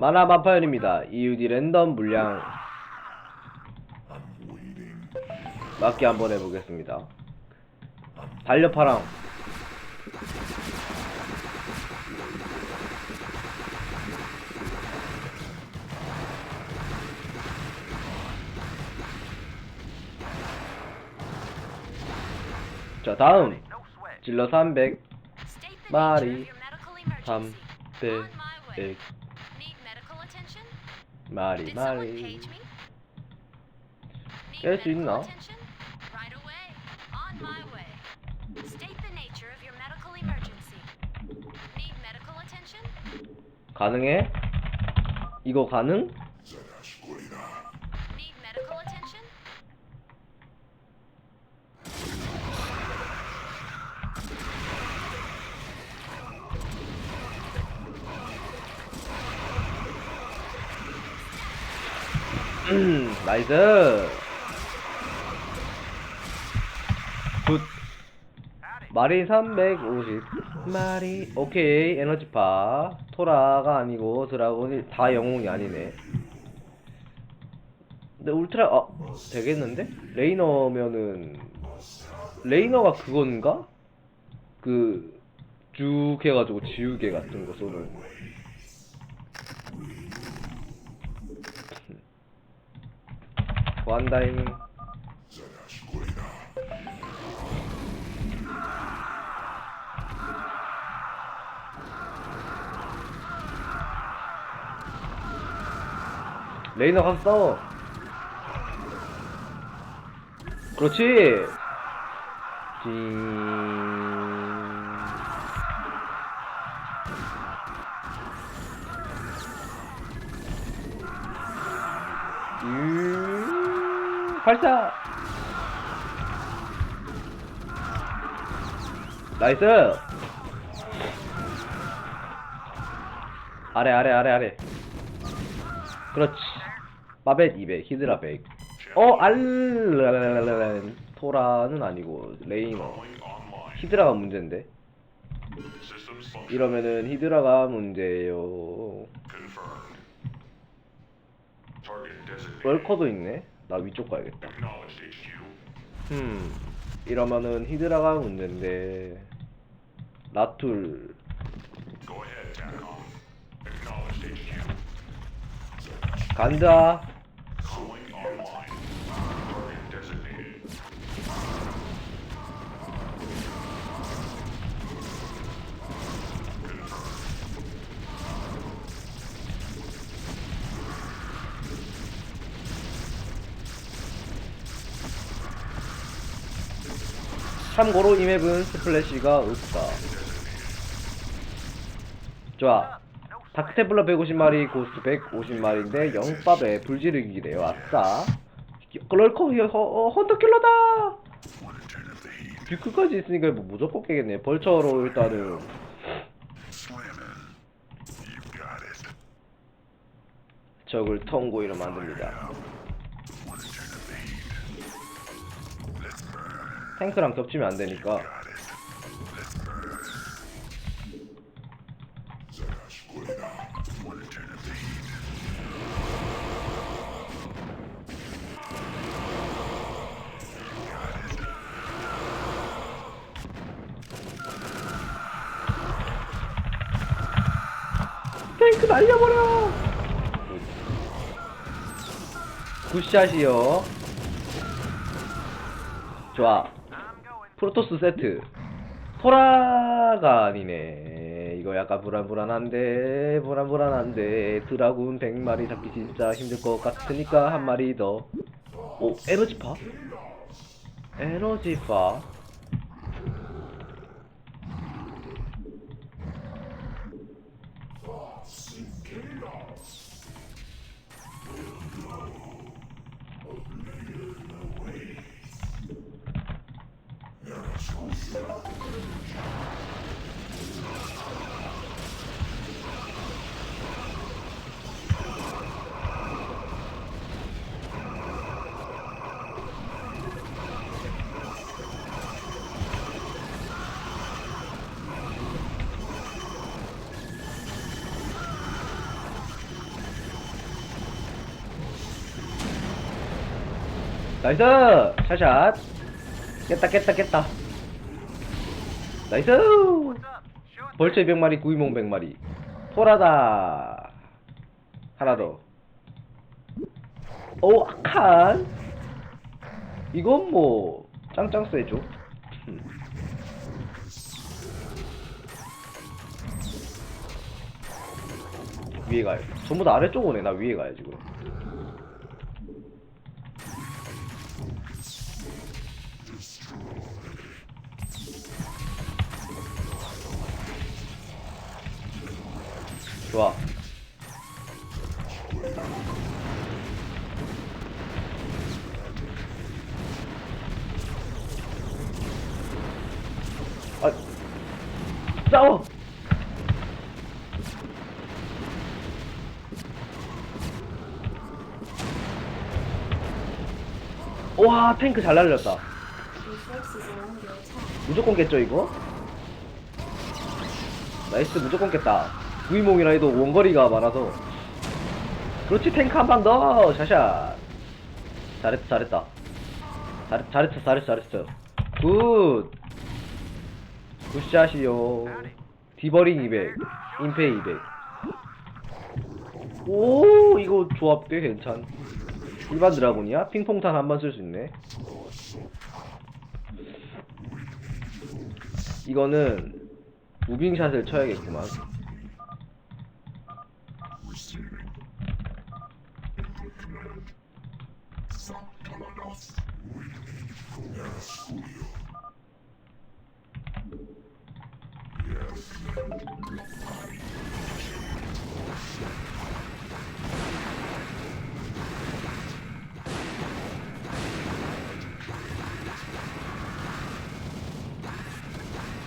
만화 마파연입니다. EUD 랜덤 물량 맞게 한번 해보겠습니다. 달려파랑 자 다음 질러 300 말이 삼백, 300 백 마리 마리 깰수 있나? 가능해? 이거 가능? 음, 나이스. 굿. 마리 350. 마리. 오케이. 에너지파. 토라가 아니고 드라곤이 다 영웅이 아니네. 근데 울트라 어 되겠는데? 레이너면은 레이너가 그건가? 그 쭉 해가지고 지우개 같은 거 쏘는 완다잉. 레이너 가서 싸워. 그렇지. 징 음, 발사 나이스. 아래 아래 아래 아래. 그렇지. 마벳 200 히드라 100 어, 알랄랄랄랄 토라는 아니고 레이너 히드라가 문제인데? 이러면은 히드라가 문제예요. 럴커도 있네 나 위쪽 가야겠다. 음. 이러면은 히드라가 문제인데 나툴. 간다 참고로 이 맵은 스플래시가 없다. 좋아. 다크테블러 150마리, 고스트 150마리인데 영밥에 불지르기래요. 아싸. 럴커 어, 헌터킬러다. 뷰크까지 있으니까 뭐 무조건 깨겠네. 벌처로 일단은 적을 통고이로 만듭니다. 탱크랑 겹치면 안 되니까. 탱크 날려버려! 굿샷이요. 좋아. 프로토스 세트. 토라가 아니네. 이거 약간 불안불안한데, 불안불안한데, 드라군 100마리 잡기 진짜 힘들 것 같으니까 한 마리 더. 오, 에너지파? 에너지파? 나이스! 샷샷. 깼다 깼다 깼다. 나이스! 벌채 100마리 구이몽 100마리. 토라다. 하나 더 오, 악한. 이건 뭐 짱짱 음. 위에 가요 전부 다 아래쪽 오네. 나 위에 가야 지금 좋아. 아 싸워! 와 탱크 잘 날렸다. 무조건 깼죠 이거? 나이스 무조건 깼다 구이몽이라 해도 원거리가 많아서. 그렇지 탱크 한 방 더. 샤샷 잘했다 잘했다. 잘, 잘했어 잘했어 잘했어. 굿. 굿샷이요. 디버링 200 임페 200 오 이거 조합 꽤 괜찮. 일반 드라군이야? 핑퐁탄 한 번 쓸 수 있네. 이거는 무빙샷을 쳐야겠구만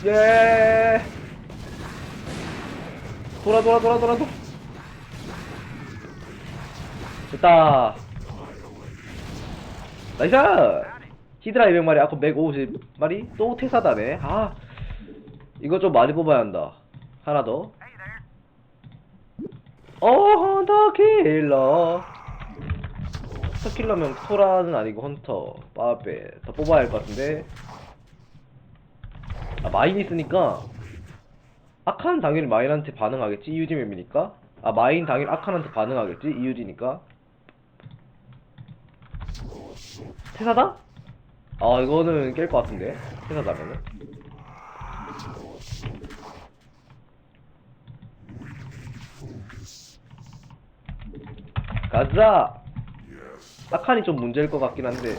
예. 돌아 돌아 돌아 돌아 돌아. 됐다. 나이스. 히드라 200마리, 아까 150마리, 또 테사다네. 아, 이거 좀 많이 뽑아야 한다. 하나 더. 어, 헌터 킬러. 헌터 킬러면 토라는 아니고 헌터, 빠베. 더 뽑아야 할 것 같은데. 아, 마인 있으니까 아칸 당연히 마인한테 반응하겠지? 이유지 맵이니까? 아 마인 당연히 아칸한테 반응하겠지? 이유지니까? 태사다? 아 이거는 깰 것 같은데. 태사다면은. 가자! 아칸이 좀 문제일 것 같긴 한데.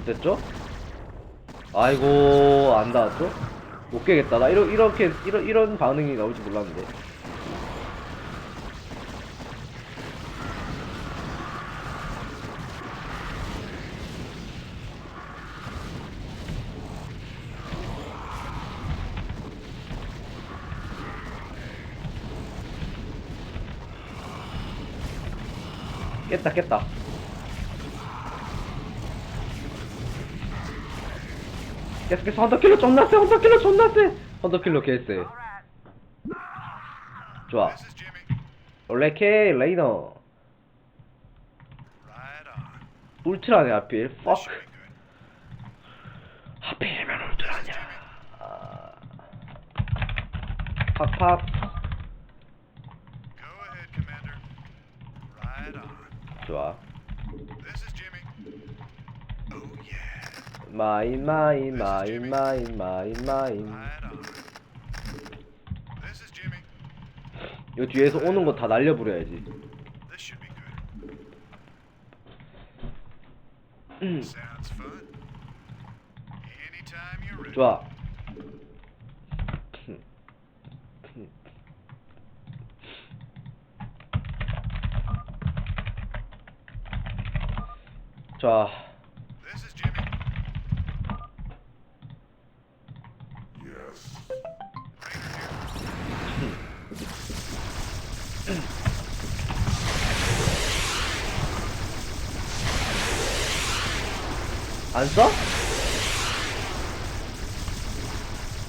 어땠죠? 아이고 안 닿았죠? 못 깨겠다. 나 이러, 이렇게 이런 이런 반응이 나올 줄 몰랐는데. 깼다 깼다 계속 계속 헌터킬러 존나 세 헌터킬러 존나 세 헌터킬러 개쎄 좋아. 올레케 레이너. 울트라네 하필 fuck. 하필이면 울트라냐 아... 팍팍. 좋아 마인 마인 마인 마인 마인 마인 Right on. This is Jimmy. 요 뒤에서 오는 거 다 날려버려야지. 음. 좋아 자 안 써?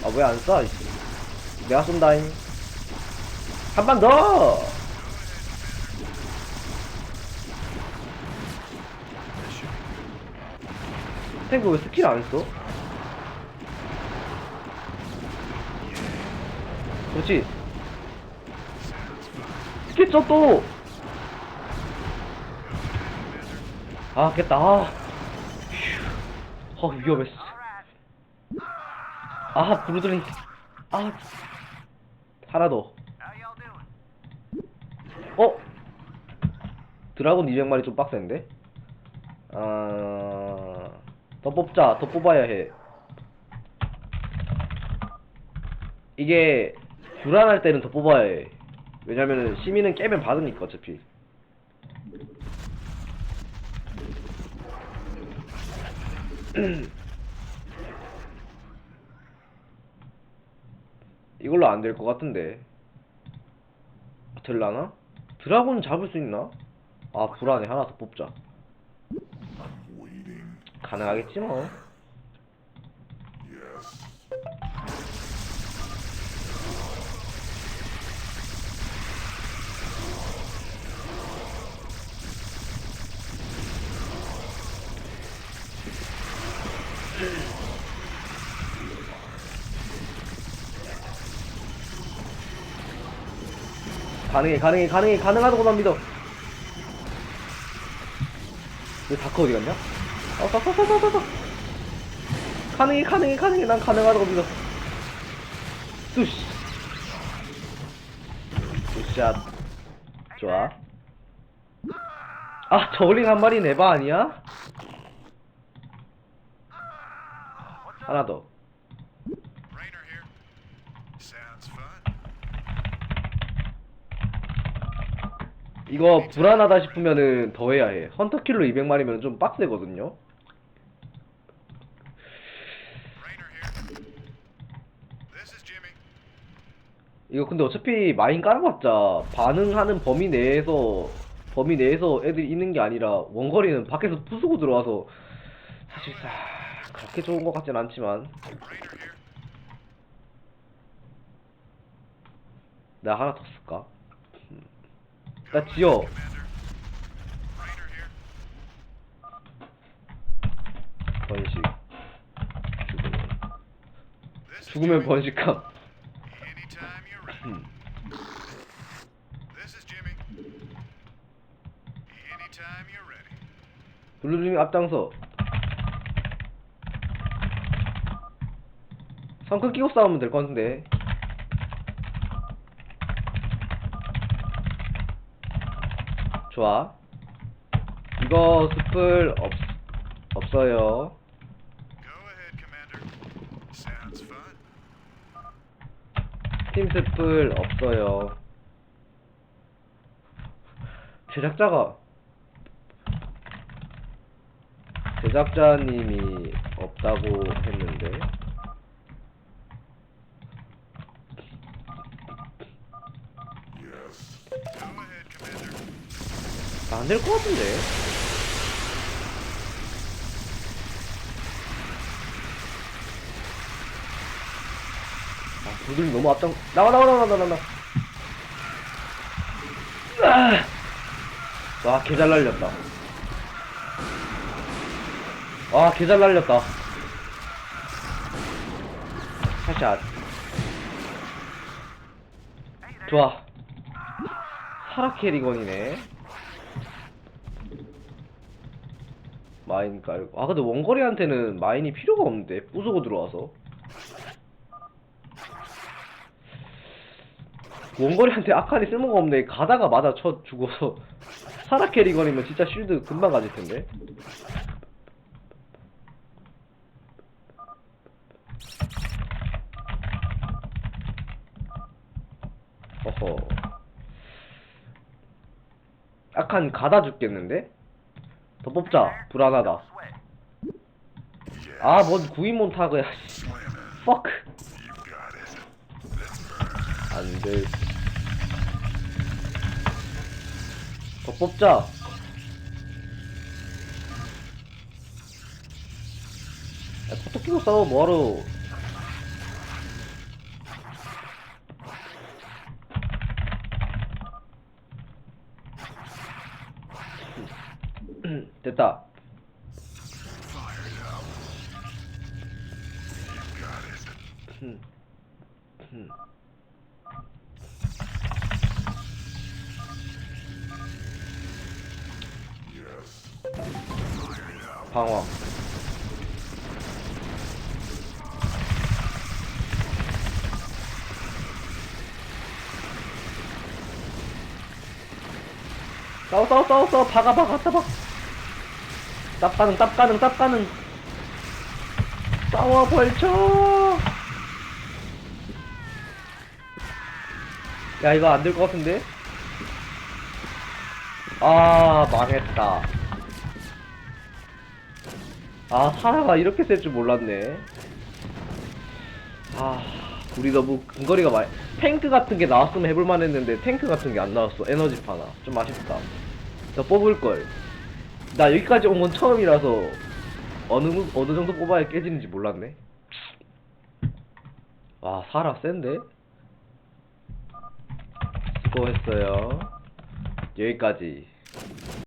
아 왜 안 써? 내가 쏜다잉 한 번 더! 탱크 왜 스킬 안 써? 그렇지. 스킬 써 또. 아, 깼다. 아. 휴. 어, 위험했어. 아, 브루드링. 아. 하나 더. 어? 드라곤 200마리 좀 빡센데? 아... 더 뽑자. 더 뽑아야 해. 이게 불안할 때는 더 뽑아야 해. 왜냐면은 시민은 깨면 받으니까 어차피. 이걸로 안 될 것 같은데. 될라나? 드라곤 잡을 수 있나? 아 불안해 하나 더 뽑자 가능하겠지 뭐 가능해 가능해 가능해 가능하다고 난 믿어 왜 다크 어디 갔냐? 아, 따따따따따. 가능해, 가능해, 가능해. 난 가능하다고 믿어. 뚜시. 굿샷. 좋아. 아, 저울링 한 마리 내봐 아니야? 하나 더. 이거 불안하다 싶으면은 더 해야 해. 헌터킬로 200마리면 좀 빡세거든요. 이거 근데 어차피 마인 깔아봤자 반응하는 범위 내에서 범위 내에서 애들이 있는 게 아니라 원거리는 밖에서 부수고 들어와서 사실상 그렇게 좋은 것 같진 않지만. 내가 하나 더 쓸까? 음. 나 지어. 번식 죽으면 죽으면. 번식함. 음. 블루중이 앞장서 성큰 끼고 싸우면 될것 같은데 좋아 이거 숲을 없, 없어요. 팀 숲을 없어요 제작자가 제작자님이 없다고 했는데 Go ahead, Commander. 안 될 것 같은데. 아 부들이 너무 앞장 나와 나와 나와 나와 나와. 아! 와 개 잘 날렸다. 와 개 잘 날렸다. 샷샷. 좋아. 사라 캐리건이네 마인 깔고. 아 근데 원거리한테는 마인이 필요가 없는데. 부수고 들어와서. 원거리한테 아칸이 쓸모가 없네. 가다가 맞아 쳐 죽어서. 사라 캐리건이면 진짜 쉴드 금방 가질 텐데. 어허. 아칸 가다 죽겠는데? 더 뽑자. 불안하다. 아 뭔 구인몬 타그야 씨. fuck. 안돼. 더 뽑자. 야 포토 끼고 싸워 뭐하러 됐다. 음. 음. 방어. 싸워 싸워 싸워 싸워 박아 박아 싸워 쌉 가능 쌉 가능 쌉 가능 싸워 벌쳐. 야 이거 안 될 것 같은데? 아 망했다. 아 사라가 이렇게 셀 줄 몰랐네. 아 우리 너무 근거리가 많이 탱크 같은 게 나왔으면 해볼만 했는데 탱크 같은 게 안 나왔어. 에너지 파나. 좀 아쉽다. 저 뽑을걸 나 여기까지 온 건 처음이라서 어느 어느 정도 뽑아야 깨지는지 몰랐네. 와 사라 센데? 수고했어요. 여기까지